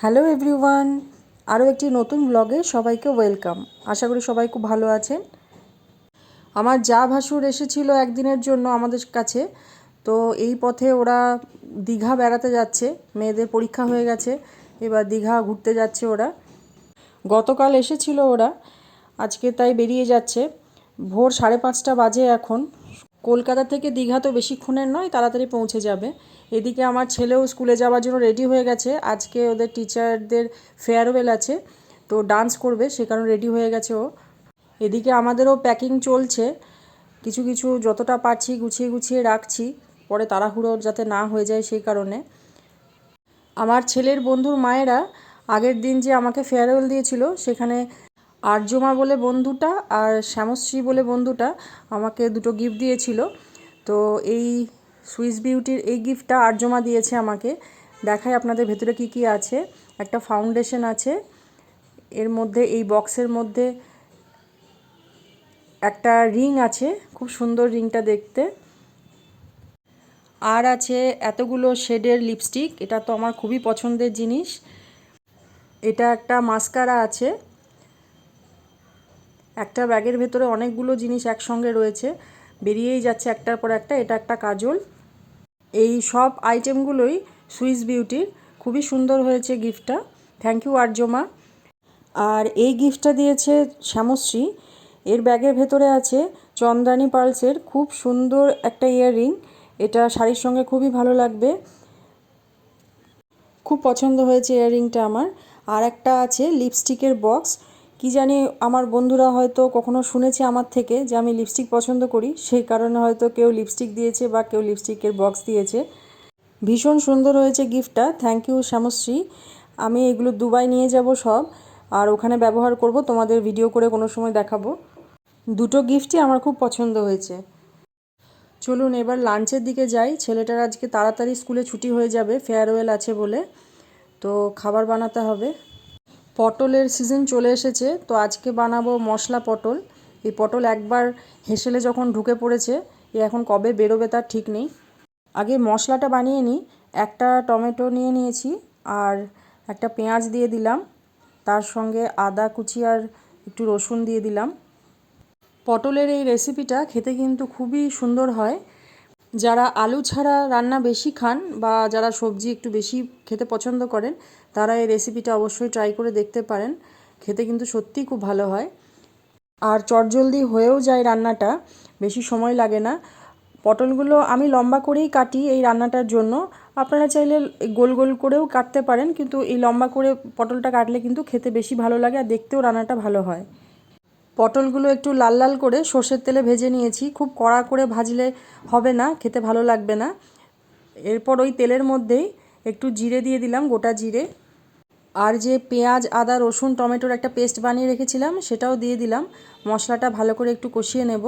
Hello everyone, আরও একটি নতুন ব্লগে সবাইকে ওয়েলকাম। আশা করি সবাই খুব ভালো আছেন। আমার যা ভাসুর এসেছিল একদিনের জন্য আমাদের কাছে, তো এই পথে ওরা দীঘা বেড়াতে যাচ্ছে, মেয়েদের পরীক্ষা হয়ে গেছে, এবার দীঘা ঘুরতে যাচ্ছে ওরা। গতকাল এসেছিল ওরা, আজকে তাই বেরিয়ে যাচ্ছে। ভোর সাড়ে পাঁচটা বাজে এখন। কলকাতা থেকে দীঘা তো বেশিক্ষণের নয়, তাড়াতাড়ি পৌঁছে যাবে। এদিকে আমার ছেলেও স্কুলে যাওয়ার জন্য রেডি হয়ে গেছে। আজকে ওদের টিচারদের ফেয়ারওয়েল আছে, তো ডান্স করবে, সে কারণে রেডি হয়ে গেছে ও। এদিকে আমাদেরও প্যাকিং চলছে। কিছু কিছু যতটা পারছি গুছিয়ে গুছিয়ে রাখছি, পরে তাড়াহুড়ো যাতে না হয়ে যায় সেই কারণে। আমার ছেলের বন্ধুর মায়েরা আগের দিন যে আমাকে ফেয়ারওয়েল দিয়েছিল, সেখানে আর্যমা বলে বন্ধুটা আর শ্যামশ্রী বলে বন্ধুটা আমাকে দুটো গিফট দিয়েছিল। তো এই সুইস বিউটির এই গিফটটা আর্যমা দিয়েছে আমাকে। দেখাই আপনাদের ভেতরে কি কি আছে। একটা ফাউন্ডেশন আছে। এর মধ্যে, এই বক্সের মধ্যে একটা রিং আছে। খুব সুন্দর রিংটা দেখতে। আর আছে এতগুলো শেডের লিপস্টিক এটা তো আমার খুবই পছন্দের জিনিস। এটা একটা মাস্কারা আছে। একটা ব্যাগের ভেতরে অনেকগুলো জিনিস একসঙ্গে রয়েছে। বেরিয়েই যাচ্ছে একটার পর একটা, এটা একটা কাজল। এই সব আইটেমগুলোই সুইস বিউটির। খুবই সুন্দর হয়েছে গিফটটা। Thank you আর্যমা। আর এই গিফটটা দিয়েছে শ্যামশ্রী। এর ব্যাগের ভেতরে আছে চন্দ্রানী পার্লসের খুব সুন্দর একটা ইয়াররিং। এটা শাড়ির সঙ্গে খুবই ভালো লাগবে। খুব পছন্দ হয়েছে ইয়াররিংটা আমার। আর একটা আছে লিপস্টিকের বক্স। কি জানি আমার বন্ধুরা হয়তো কখনো শুনেছে আমার থেকে যে আমি লিপস্টিক পছন্দ করি। সেই কারণে হয়তো কেউ লিপস্টিক দিয়েছে বা কেউ লিপস্টিকের বক্স দিয়েছে। ভীষণ সুন্দর হয়েছে গিফটটা থ্যাংক ইউ শ্যামশ্রী। আমি এগুলো দুবাই নিয়ে যাব সব। আর ওখানে ব্যবহার করব, তোমাদের ভিডিও করে কোনো সময় দেখাবো। দুটো গিফটই আমার খুব পছন্দ হয়েছে। চলুন, এবার লাঞ্চের দিকে যাই। ছেলেটার আজকে তাড়াতাড়ি স্কুলে ছুটি হয়ে যাবে ফেয়ারওয়েল আছে বলে। তো খাবার বানাতে হবে। পটলের সিজন চলে এসেছে, তো আজকে বানাবো মশলা পটল। এই পটল একবার হেসেলে যখন ঢুকে পড়েছে, এ এখন কবে বেরোবে তার ঠিক নেই। আগে মশলাটা বানিয়ে নিই, একটা টমেটো নিয়ে নিয়েছি আর একটা পেঁয়াজ দিয়ে দিলাম। তার সঙ্গে আদা কুচি আর একটু রসুন দিয়ে দিলাম। পটলের এই রেসিপিটা খেতে কিন্তু খুবই সুন্দর হয়। যারা আলু ছাড়া রান্না বেশি খান বা যারা সবজি একটু বেশি খেতে পছন্দ করেন, তারা এই রেসিপিটা অবশ্যই ট্রাই করে দেখতে পারেন। খেতে কিন্তু সত্যিই খুব ভালো হয়। আর চটজলদি হয়েও যায় রান্নাটা, বেশি সময় লাগে না। পটলগুলো আমি লম্বা করেই কাটি এই রান্নাটার জন্য। আপনারা চাইলে গোল গোল করেও কাটতে পারেন, কিন্তু এই লম্বা করে পটলটা কাটলে কিন্তু খেতে বেশি ভালো লাগে আর দেখতেও রান্নাটা ভালো হয়। পটলগুলো একটু লাল লাল করে সর্ষের তেলে ভেজে নিয়েছি। খুব কড়া করে ভাজলে হবে না, খেতে ভালো লাগবে না। এরপর ওই তেলের মধ্যেই একটু জিরে দিয়ে দিলাম, গোটা জিরে। আর যে পেঁয়াজ, আদা, রসুন, টমেটোর একটা পেস্ট বানিয়ে রেখেছিলাম, সেটাও দিয়ে দিলাম। মশলাটা ভালো করে একটু কষিয়ে নেব।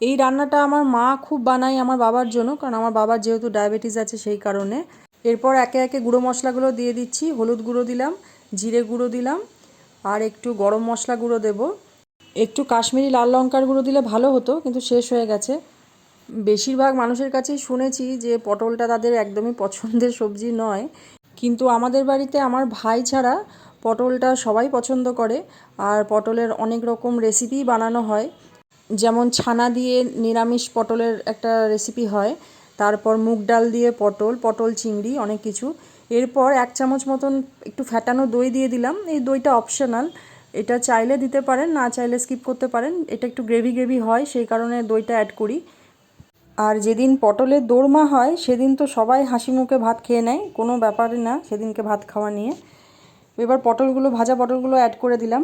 এই রান্নাটা আমার মা খুব বানায় আমার বাবার জন্য, কারণ আমার বাবার যেহেতু ডায়াবেটিস আছে সেই কারণে। এরপর একে একে গুঁড়ো মশলাগুলো দিয়ে দিচ্ছি, হলুদ গুঁড়ো দিলাম, জিরে গুঁড়ো দিলাম, আর একটু গরম মশলা গুঁড়ো দেব। একটু কাশ্মীরি লাল লঙ্কার গুঁড়ো দিলে ভালো হতো, কিন্তু শেষ হয়ে গেছে। বেশিরভাগ মানুষের কাছেই শুনেছি যে পটলটা তাদের একদমই পছন্দের সবজি নয়। কিন্তু আমাদের বাড়িতে আমার ভাই ছাড়া পটলটা সবাই পছন্দ করে, আর পটলের অনেক রকম রেসিপি বানানো হয়। যেমন ছানা দিয়ে নিরামিষ পটলের একটা রেসিপি হয়, তারপর মুগ ডাল দিয়ে পটল পটল চিংড়ি, অনেক কিছু। এরপর এক চামচ মতন একটু ফ্যাটানো দই দিয়ে দিলাম। এই দইটা অপশনাল এটা চাইলে দিতে পারেন, না চাইলে স্কিপ করতে পারেন। এটা একটু গ্রেভি গ্রেভি হয়, সেই কারণে দইটা অ্যাড করি। আর যেদিন পটলের দোরমা হয়, সেদিন তো সবাই হাসি মুখে ভাত খেয়ে নেয়, কোনো ব্যাপারে না সেদিনকে ভাত খাওয়া নিয়ে। এবার পটলগুলো, ভাজা পটলগুলো অ্যাড করে দিলাম।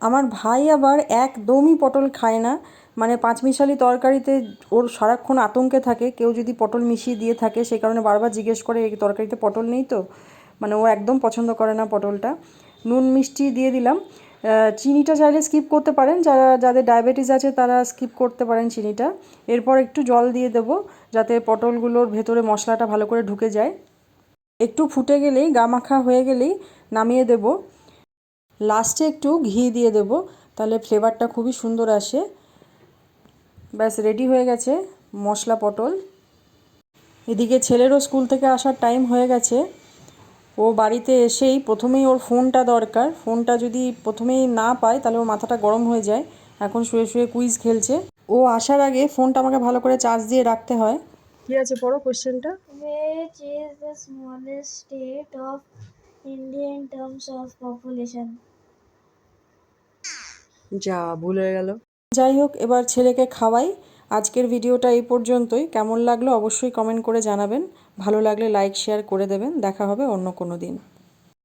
আমার ভাই আবার একদমই পটল খায় না। মানে পাঁচমিশালি তরকারিতে ওর সারাক্ষণ আতঙ্কে থাকে, কেউ যদি পটল মিশিয়ে দিয়ে থাকে, সে কারণে বারবার জিজ্ঞেস করে, এই তরকারিতে পটল নেই তো? মানে ও একদম পছন্দ করে না পটলটা। নুন মিষ্টি দিয়ে দিলাম। চিনিটা চাইলে স্কিপ করতে পারেন। যারা, যাদের ডায়াবেটিস আছে, তারা স্কিপ করতে পারেন চিনিটা। এরপর একটু জল দিয়ে দেবো, যাতে পটলগুলোর ভেতরে মশলাটা ভালো করে ঢুকে যায়। একটু ফুটে গেলেই গামাখা হয়ে গেলেই নামিয়ে দেব। লাস্টে একটু ঘি দিয়ে দেব, তাহলে ফ্লেভারটা খুবই সুন্দর আসে। ব্যাস রেডি হয়ে গেছে মশলা পটল। এদিকে ছেলেরও স্কুল থেকে আসার টাইম হয়ে গেছে। ও বাড়িতে এসেই প্রথমেই ওর ফোনটা দরকার। ফোনটা যদি প্রথমেই না পায় তাহলে ওর মাথাটা গরম হয়ে যায়। এখন শুয়ে শুয়ে কুইজ খেলছে। ও আসার আগে ফোনটা আমাকে ভালো করে চার্জ দিয়ে রাখতে হয়। কি আছে পড়ো কোশ্চেনটা Which is the smallest state of India in terms of population? যা ভুল হয়ে গেল। যাই হোক এবার ছেলেকে খাওয়াই। আজকের ভিডিওটা এই পর্যন্তই। কেমন লাগল অবশ্যই কমেন্ট করে জানাবেন। ভালো লাগলে লাইক শেয়ার করে দেবেন। দেখা হবে অন্য কোনো দিন।